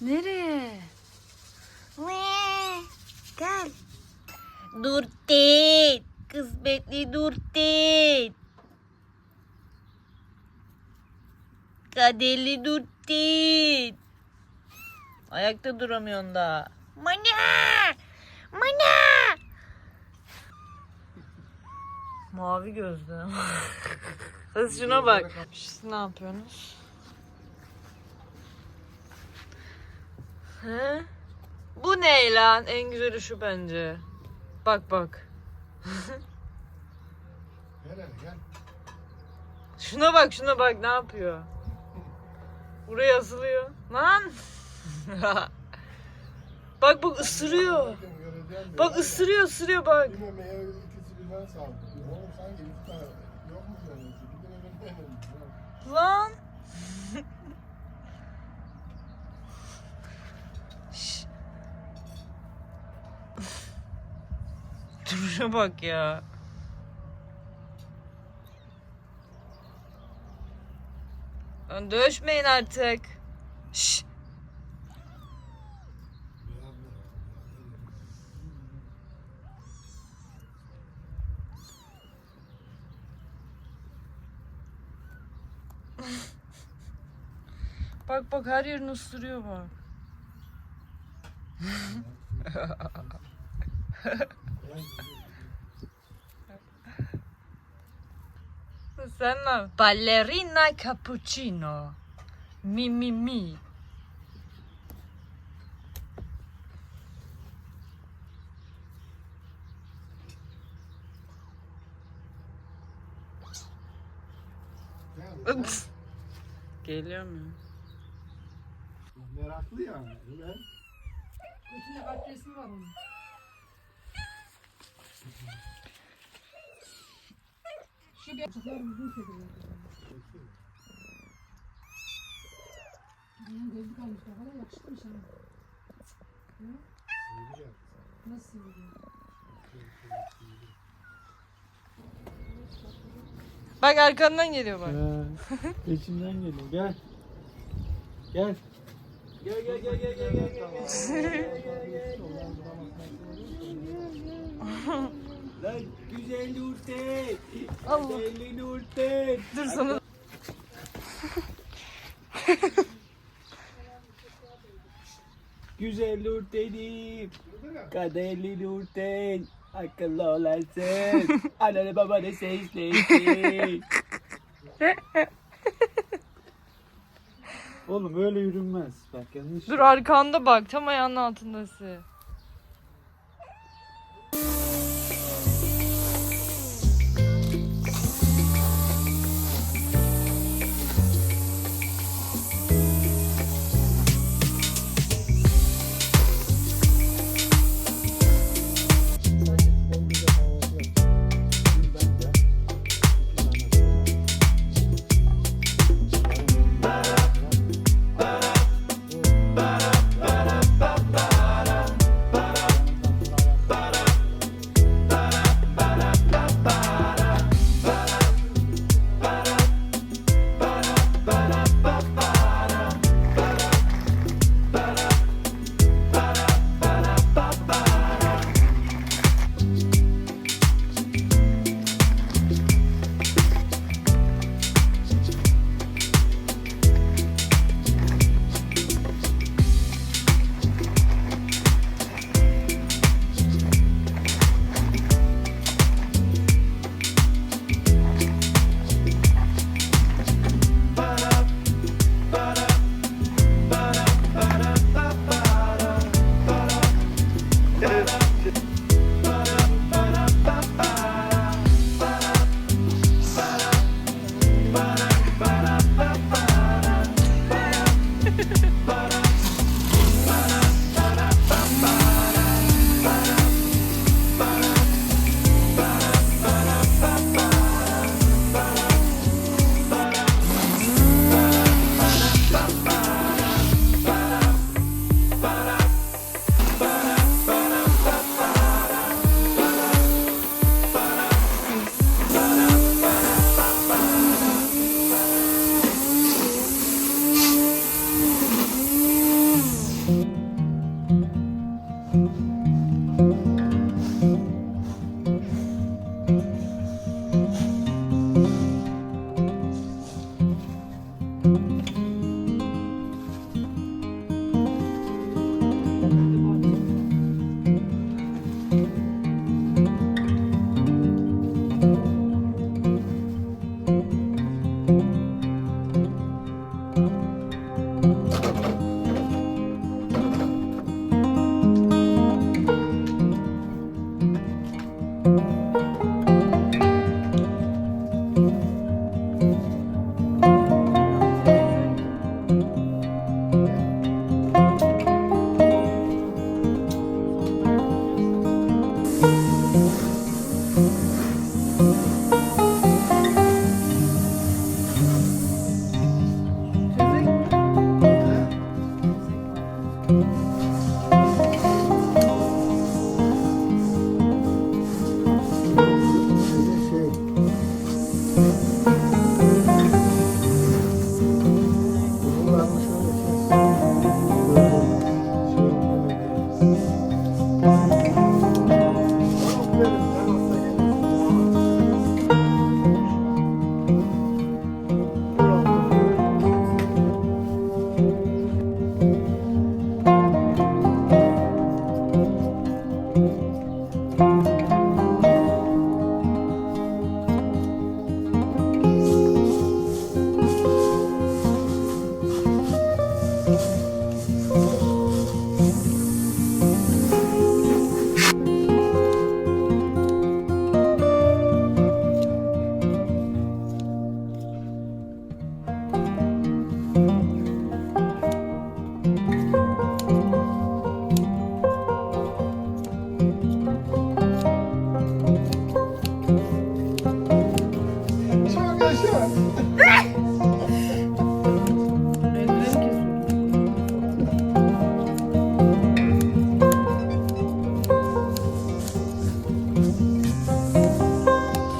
Nereye? Ve gel. Durtin. Kısmetli Durtin. Kaderli Durtin. Ayakta duramıyorsun da. Mana. Mana. Mavi gözlü. Kız şuna bak. Siz ne yapıyorsunuz? He? Bu ne lan? En güzeli şu bence. Bak bak. Gel hele gel. Şuna bak şuna bak ne yapıyor? Buraya asılıyor. Lan. bak bak ısırıyor. Bak ısırıyor ısırıyor bak. Bir memeye ikisi birden saldırdı. Oğlum sanki üç tane yok mu memesi? Bir de memeden ölmüş. Lan. Şş. Duruşa bak ya. Lan dövüşmeyin artık. Şş. Bak bak her yerini ısırıyor bak. Sen ne? Ballerina cappuccino. Mi mi mi. Geliyor mu? Meraklı yani. Ömer. Götünde kalp resmi var onun. Şu bir açıklar uzun kediler. Yani gözlük almış ne kadar yakışıklımış ha. Sıyıracak. Nasıl sivri? Bak arkandan geliyor bak. He, içimden geliyor. Gel. Gel. Gel gel gel gel gel gel gel. Lan güzel Nurten. Allah. Güzel Nurten. Dur sana. Güzel Nurten'im. Kaderli Nurten. Akıllı olansın. Ananı babanı seslesin. Oğlum öyle yürünmez. Bak yanlış. Dur arkanda bak tam ayağının altındası.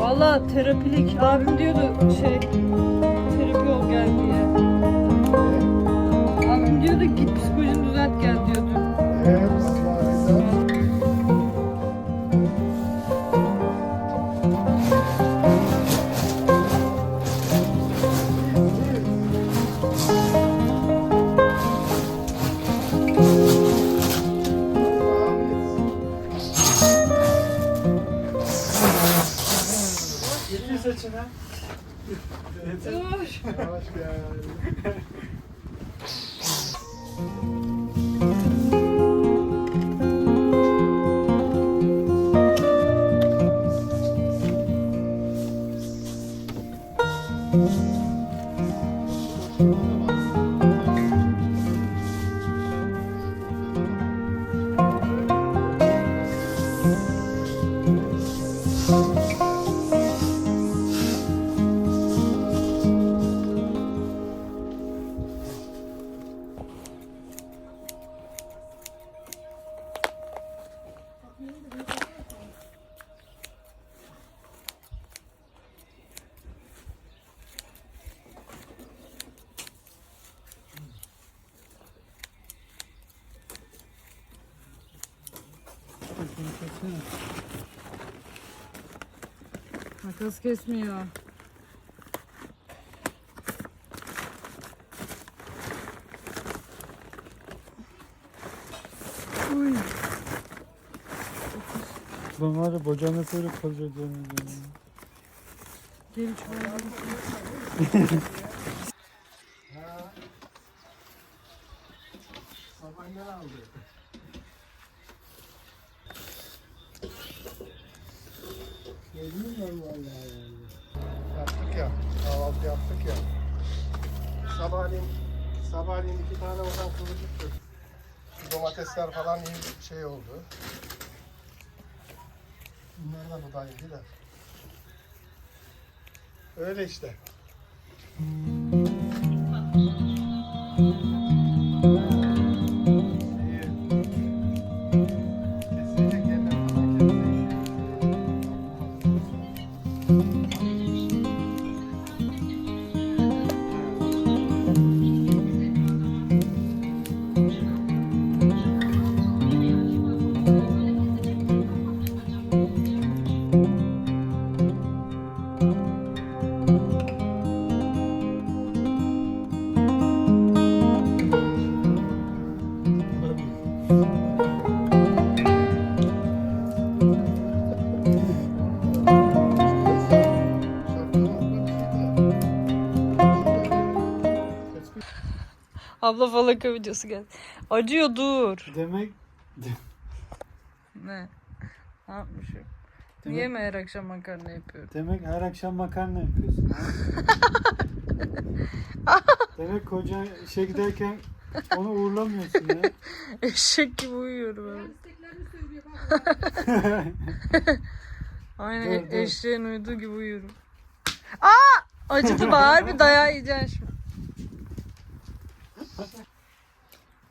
Valla terapilik abim diyordu şey Getir saçını. Yavaş gel. Makas kesmiyor. Uy. Ben var ya bacağına böyle kalacak Gel çuvala. Ha. Sabahından aldı. Yaptık ya, kahvaltı yaptık ya. Sabahleyin, sabahleyin iki tane oradan kıvırcık döktük. Şu domatesler falan iyi şey oldu. Bunlar da budaydılar. Öyle işte. Abla falaka videosu geldi. Acıyor dur. Demek Ne? Ne yapmışım? Niye mi her akşam makarna yapıyorum? demek her akşam makarna yapıyorsun. demek koca işe giderken onu uğurlamıyorsun ya. Eşek gibi uyuyorum bak. Aynen Dur, dur. eşeğin uyuduğu gibi uyuyorum. Aa! Acıdı bari bir dayağı yiyeceksin şimdi.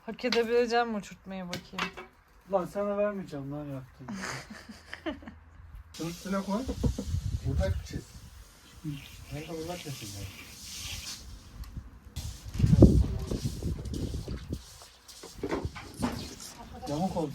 Hak edebileceğim mi uçurtmayı bakayım. Lan sana vermeyeceğim lan yaptım. Şunun üstüne koy. Burada çiz. Ben de burada keseceğim. Yamuk ol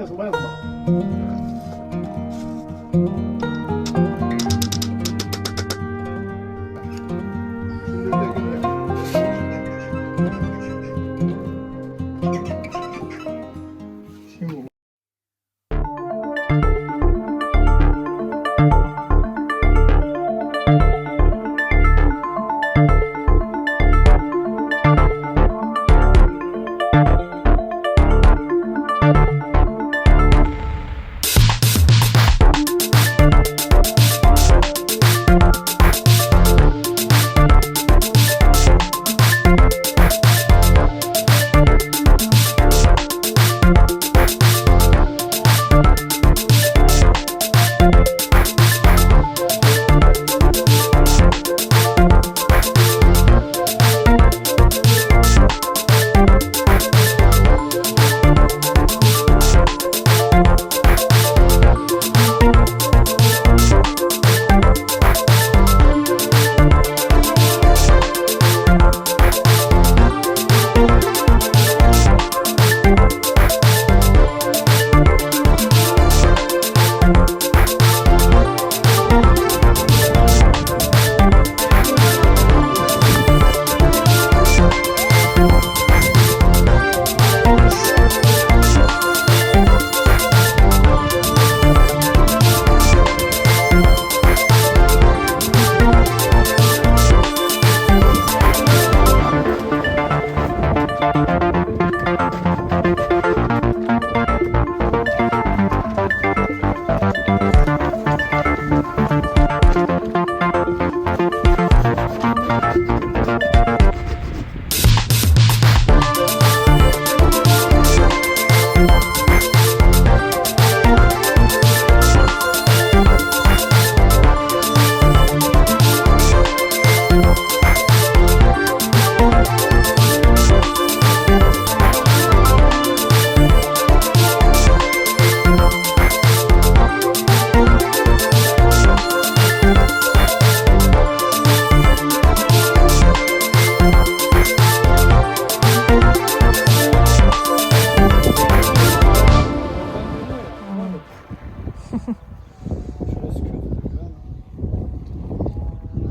现在是外国？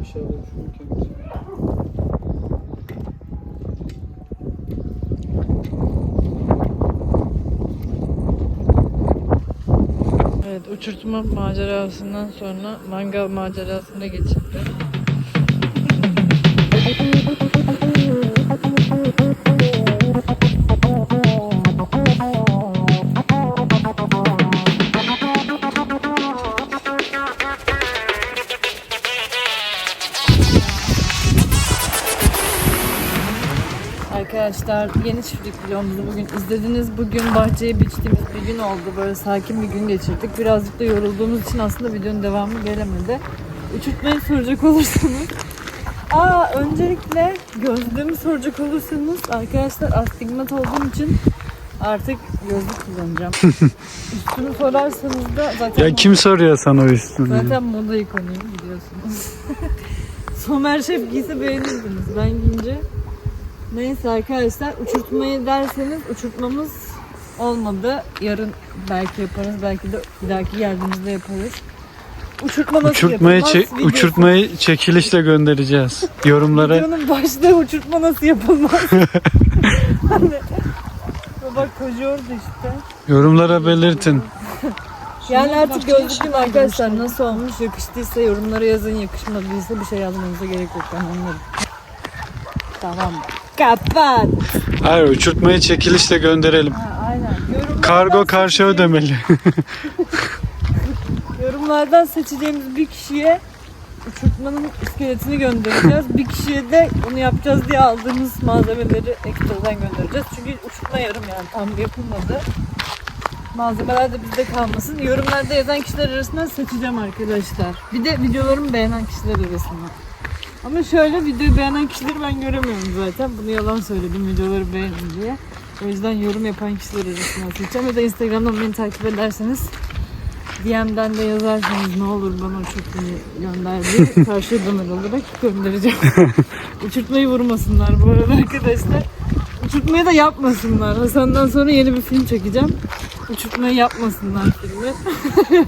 Aşağıda uçururken. Evet uçurtma macerasından sonra mangal macerasına geçildi. Arkadaşlar yeni çiftlik vlogumuzu bugün izlediniz. Bugün bahçeye biçtiğimiz bir gün oldu. Böyle sakin bir gün geçirdik. Birazcık da yorulduğumuz için aslında videonun devamı gelemedi. Uçurtmayı soracak olursanız. Aa öncelikle gözlüğümü soracak olursanız arkadaşlar astigmat olduğum için artık gözlük kullanacağım. Üstünü sorarsanız da zaten Ya kim soruyor sana o üstünü? Zaten moda ikonuyum biliyorsunuz. Somer Şef giyse beğenirdiniz. Ben giyince. Neyse arkadaşlar uçurtmayı derseniz uçurtmamız olmadı. Yarın belki yaparız. Belki de bir dahaki geldiğimizde yaparız. Uçurtma nasıl Uçurtmayı, yapılmaz? çe- videosu. uçurtmayı çekilişle göndereceğiz. Yorumlara Videonun başlığı uçurtma nasıl yapılmaz? hani, bak koşuyordu işte. yorumlara belirtin. Yani artık gözlüklüm arkadaşlar nasıl olmuş yakıştıysa yorumlara yazın yakışmadıysa bir şey yazmanıza gerek yok ben anlarım. Tamam. Kapat. Hayır uçurtmayı çekilişle gönderelim. Ha, aynen. Yorumlardan Kargo karşı ödemeli. Yorumlardan seçeceğimiz bir kişiye uçurtmanın iskeletini göndereceğiz. Bir kişiye de bunu yapacağız diye aldığımız malzemeleri ekstradan göndereceğiz. Çünkü uçurtma yarım yani tam yapılmadı. Malzemeler de bizde kalmasın. Yorumlarda yazan kişiler arasından seçeceğim arkadaşlar. Bir de videolarımı beğenen kişiler arasından. Ama şöyle videoyu beğenen kişileri ben göremiyorum zaten. Bunu yalan söyledim videoları beğenin diye. O yüzden yorum yapan kişiler arasından seçeceğim. Ya da Instagram'dan beni takip ederseniz DM'den de yazarsanız ne olur bana uçurtmayı gönder diye karşı ödemeler olarak göndereceğim. Uçurtmayı vurmasınlar bu arada arkadaşlar. Uçurtmayı da yapmasınlar. Hasan'dan sonra yeni bir film çekeceğim. Uçurtmayı yapmasınlar filmi.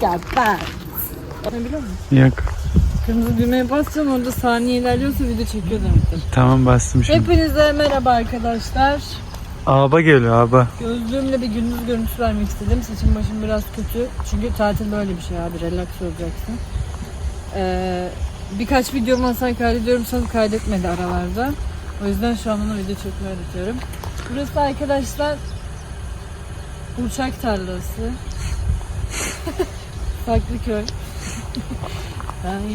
Kapat. Ne biliyor musun? Yok. Kırmızı düğmeye basacağım orada saniye ilerliyorsa video çekiyor demektir. Tamam bastım şimdi. Hepinize merhaba arkadaşlar. Aba geliyor aba. Gözlüğümle bir gündüz görüntüsü vermek istedim. Saçım başım biraz kötü. Çünkü tatil böyle bir şey abi. Relax olacaksın. Ee, birkaç videomu Hasan kaydediyorum. Sonra kaydetmedi aralarda. O yüzden şu an ona video çekmeyi öğretiyorum. Burası arkadaşlar uçak tarlası. Farklı köy. Sandım.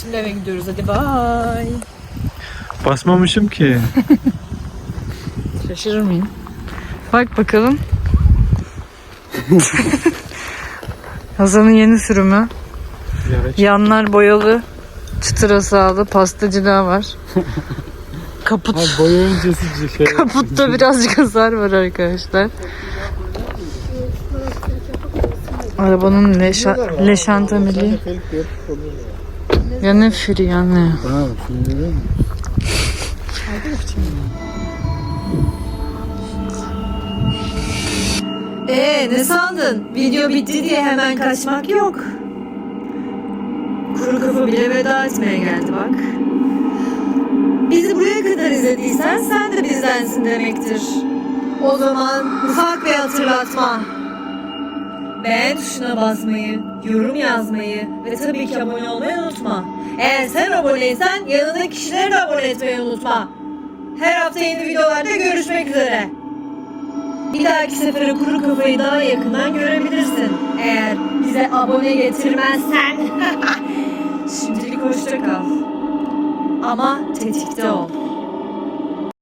Şimdi eve gidiyoruz hadi bye. Basmamışım ki. Şaşırır mıyım? Bak bakalım. Hasan'ın yeni sürümü. Yanlar boyalı. Çıtıra sağlı. Pastacı daha var. Kaput. Ha boya öncesi şey. Kaputta birazcık hasar var arkadaşlar. Arabanın leşa, oluyor. Ya ne free ya ne. Bravo şimdi? Ee ne sandın? Video bitti diye hemen kaçmak yok. Kuru kafa bile veda etmeye geldi bak. Bizi buraya kadar izlediysen sen de bizdensin demektir. O zaman ufak bir hatırlatma. Beğen tuşuna basmayı, yorum yazmayı ve tabii ki abone olmayı unutma. Eğer sen aboneysen yanındaki kişileri de abone etmeyi unutma. Her hafta yeni videolarda görüşmek üzere. Bir dahaki sefere kuru kafayı daha yakından görebilirsin. Eğer bize abone getirmezsen. Şimdilik hoşça kal. 아마 제 직접.